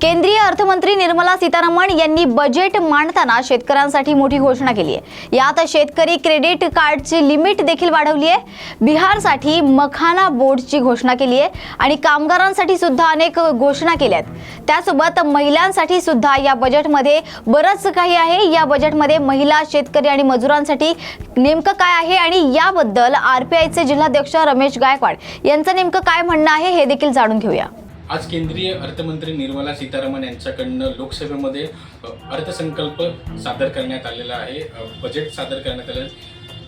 केंद्रीय अर्थमंत्री निर्मला सीतारामन यांनी बजेट मांडताना शेतकऱ्यांसाठी मोठी घोषणा केली आहे. यात शेतकरी क्रेडिट कार्डची लिमिट देखील वाढवली आहे. बिहारसाठी मखाना बोर्डची घोषणा केली आहे आणि कामगारांसाठी सुद्धा अनेक घोषणा केल्या आहेत. त्यासोबत महिलांसाठी सुद्धा या बजेटमध्ये बरंच काही आहे. या बजेटमध्ये महिला शेतकरी आणि मजुरांसाठी नेमकं काय आहे आणि याबद्दल आर पी आयचे जिल्हाध्यक्ष रमेश गायकवाड यांचं नेमकं काय म्हणणं आहे हे देखील जाणून घेऊया. आज केंद्रीय अर्थमंत्री निर्मला सीतारामन यांच्याकडनं लोकसभेमध्ये अर्थसंकल्प सादर करण्यात आलेला आहे बजेट सादर करण्यात आलं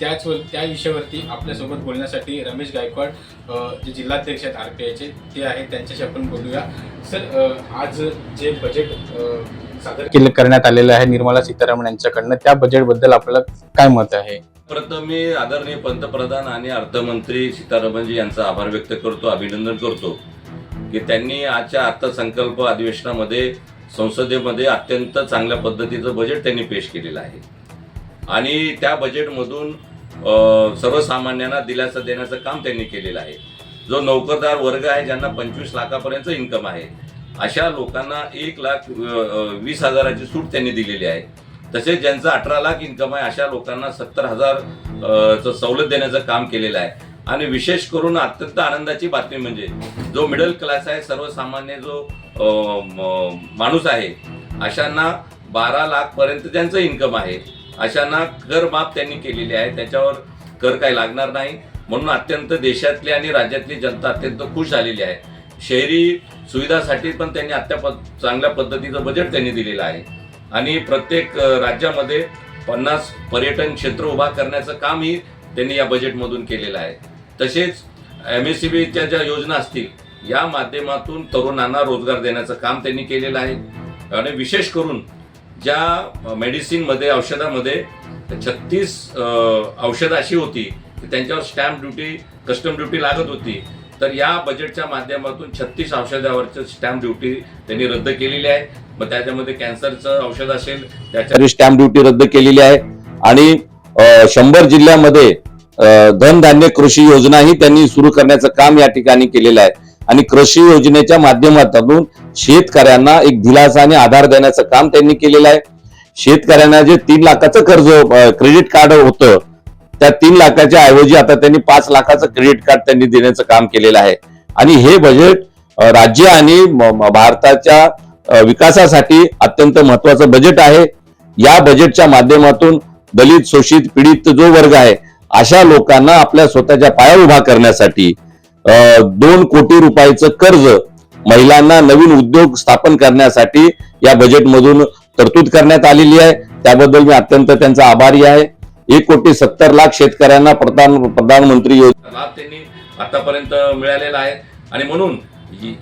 त्याच त्या विषयावरती आपल्यासोबत बोलण्यासाठी रमेश गायकवाड जे जिल्हाध्यक्ष आहेत आर पी आयचे ते आहेत त्यांच्याशी आपण बोलूया. सर आज जे बजेट सादर केलं करण्यात आलेलं आहे निर्मला सीतारामन यांच्याकडनं त्या बजेटबद्दल आपल्याला काय मत आहे? प्रथम मी आदरणीय पंतप्रधान आणि अर्थमंत्री सीतारामनजी यांचा आभार व्यक्त करतो अभिनंदन करतो. की त्यांनी आजच्या अर्थसंकल्प अधिवेशनामध्ये संसदेमध्ये अत्यंत चांगल्या पद्धतीचं बजेट त्यांनी पेश केलेलं आहे. आणि त्या बजेटमधून सर्वसामान्यांना दिलासा देण्याचं काम त्यांनी केलेलं आहे. जो नोकरदार वर्ग आहे ज्यांना पंचवीस लाखापर्यंत इन्कम आहे अशा लोकांना एक लाख वीस हजाराची सूट त्यांनी दिलेली आहे. तसेच ज्यांचं अठरा लाख इन्कम आहे अशा लोकांना सत्तर हजार चं सवलत देण्याचं काम केलेलं आहे. आणि विशेष करून अत्यंत आनंदाची बातमी म्हणजे जो मिडल क्लास आहे सर्वसामान्य जो माणूस आहे अशांना बारा लाख पर्यंत त्यांचं इन्कम आहे. अशांना कर माफ त्यांनी केलेली आहे. त्याच्यावर कर काही लागणार नाही. म्हणून अत्यंत देशातली आणि राज्यातली जनता अत्यंत खुश झालेली आहे. शहरी सुविधासाठी पण त्यांनी अत्या चांगल्या पद्धतीचं बजेट त्यांनी दिलेलं आहे. आणि प्रत्येक राज्यामध्ये पन्नास पर्यटन क्षेत्र उभा करण्याचं कामही त्यांनी या बजेटमधून केलेलं आहे. तसेच एम एस सी बीच्या ज्या योजना असतील या माध्यमातून तरुणांना रोजगार देण्याचं काम त्यांनी केलेलं आहे. आणि विशेष करून ज्या मेडिसिनमध्ये औषधामध्ये छत्तीस औषधं अशी होती की त्यांच्यावर स्टॅम्प ड्युटी कस्टम ड्युटी लागत होती तर या बजेटच्या माध्यमातून छत्तीस औषधावरचं स्टॅम्प ड्युटी त्यांनी रद्द केलेली आहे. मग त्याच्यामध्ये कॅन्सरचं औषध असेल त्याच्या स्टॅम्प ड्युटी रद्द केलेली आहे. आणि शंभर जिल्ह्यामध्ये धनधान्य कृषी योजनाही त्यांनी सुरू करण्याचं काम या ठिकाणी केलेलं आहे. आणि कृषी योजनेच्या माध्यमातून शेतकऱ्यांना एक दिलासा आणि आधार देण्याचं काम त्यांनी केलेलं आहे. शेतकऱ्यांना जे तीन लाखाचं कर्ज क्रेडिट कार्ड होतं त्या तीन लाखाच्या ऐवजी आता त्यांनी पाच लाखाचं क्रेडिट कार्ड त्यांनी देण्याचं काम केलेलं आहे. आणि हे बजेट राज्य आणि भारताच्या विकासासाठी अत्यंत महत्वाचं बजेट आहे. या बजेटच्या माध्यमातून दलित शोषित पीडित जो वर्ग आहे अशा लोकांना आपल्या स्वतःच्या पाया उभा करण्यासाठी दोन कोटी रुपयाचं कर्ज महिलांना नवीन उद्योग स्थापन करण्यासाठी या बजेटमधून तरतूद करण्यात आलेली आहे. त्याबद्दल मी अत्यंत त्यांचा आभारी आहे. एक कोटी सत्तर लाख शेतकऱ्यांना प्रधान प्रधानमंत्री योजना लाभ त्यांनी आतापर्यंत मिळालेला आहे. आणि म्हणून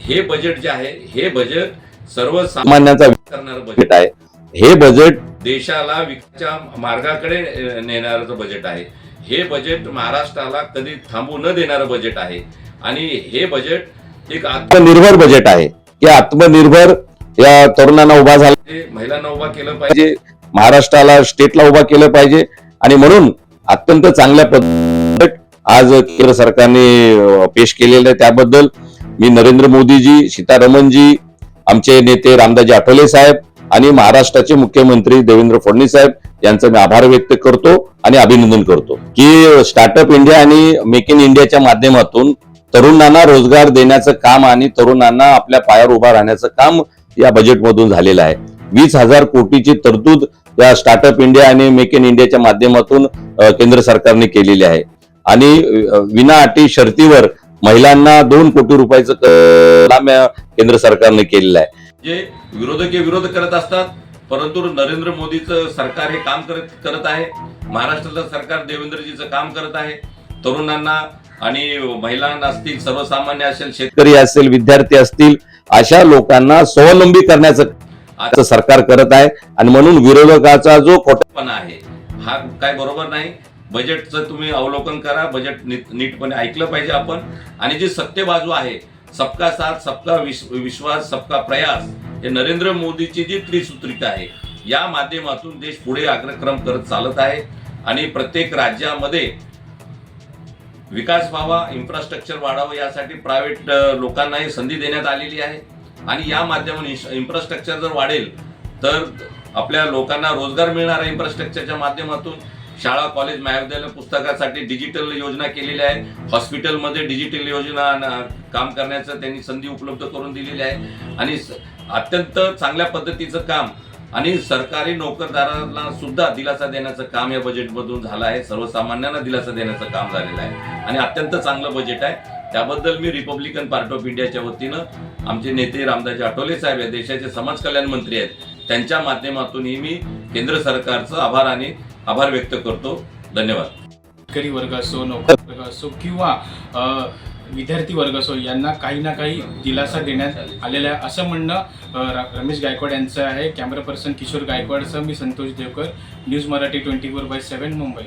हे बजेट जे आहे हे बजेट सर्वसामान्यांचा करणारं बजेट आहे. हे बजेट देशाला विकासाच्या मार्गाकडे नेणारं बजेट आहे हे बजेट महाराष्ट्राला कधी थांबू न देणारं बजेट आहे. आणि हे बजेट एक आत्मनिर्भर बजेट आहे. या आत्मनिर्भर या तरुणांना उभा झाला महिलांना उभा केलं पाहिजे. महाराष्ट्राला स्टेटला उभा केलं पाहिजे. आणि म्हणून अत्यंत चांगल्या पद्धत आज केंद्र सरकारने पेश केलेलं आहे. त्याबद्दल मी नरेंद्र मोदीजी सीतारमणजी आमचे नेते रामदासजी आठवले साहेब आणि महाराष्ट्राचे मुख्यमंत्री देवेंद्र फडणवीस साहेब यांचा मी आभार व्यक्त करतो आणि अभिनंदन करतो. की स्टार्टअप इंडिया आणि मेक इन इंडियाच्या माध्यमातून तरुणांना रोजगार देण्याचं काम आणि तरुणांना आपल्या पायावर उभा राहण्याचं काम या बजेटमधून झालेलं आहे. वीस हजार कोटीची तरतूद या स्टार्टअप इंडिया आणि मेक इन इंडियाच्या माध्यमातून केंद्र सरकारने केलेली आहे. आणि विना अटी शर्तीवर महिलांना दोन कोटी रुपयाचं केंद्र सरकारने केलेलं आहे. जे विरोधक विरोध करत असतात परंतु नरेंद्र मोदीचं सरकार हे काम करत करत आहे. महाराष्ट्राचं सरकार देवेंद्रजीचं काम करत आहे. तरुणांना आणि महिलांना असतील सर्वसामान्य असेल शेतकरी असेल विद्यार्थी असतील अशा लोकांना स्वावलंबी करण्याचं आता सरकार करत आहे. आणि म्हणून विरोधकाचा जो खोटापणा आहे हा काय बरोबर नाही. बजेटचं तुम्ही अवलोकन करा. बजेट नीट- नीटपणे ऐकलं पाहिजे आपण. आणि जी सत्य बाजू आहे सबका साथ सबका विश- विश्वास सबका प्रयास हे नरेंद्र मोदीची जी त्रिसूत्रिका आहे या माध्यमातून देश पुढे अग्रक्रम करत चालत आहे आणि प्रत्येक राज्यामध्ये विकास व्हावा इन्फ्रास्ट्रक्चर वाढावं यासाठी प्रायव्हेट लोकांनाही संधी देण्यात आलेली आहे. आणि या माध्यमातून इन्फ्रास्ट्रक्चर जर वाढेल तर आपल्या लोकांना रोजगार मिळणार आहे इन्फ्रास्ट्रक्चरच्या माध्यमातून. शाळा कॉलेज महाविद्यालय पुस्तकासाठी डिजिटल योजना केलेल्या आहे. हॉस्पिटलमध्ये डिजिटल योजना काम करण्याचं त्यांनी संधी उपलब्ध करून दिलेली आहे. आणि अत्यंत चांगल्या पद्धतीचं काम आणि सरकारी नोकरदारांना सुद्धा दिलासा देण्याचं काम या बजेटमधून झालं आहे. सर्वसामान्यांना दिलासा देण्याचं काम झालेलं आहे. आणि अत्यंत चांगलं बजेट आहे. त्याबद्दल मी रिपब्लिकन पार्टी ऑफ इंडियाच्या वतीनं आमचे नेते रामदास आठवले साहेब हे देशाचे समाज कल्याण मंत्री आहेत. त्यांच्या माध्यमातूनही मी केंद्र सरकारचं आभार आणि आभार व्यक्त करतो. धन्यवाद. शेतकरी वर्ग असो नोकर वर्ग असो किंवा विद्यार्थी वर्ग असो यांना काही ना काही दिलासा देण्यात आलेला आहे. असं म्हणणं रमेश गायकवाड यांचं आहे. कॅमेरा पर्सन किशोर गायकवाडसह मी Santosh Devkar. News Marathi twenty four by seven Mumbai.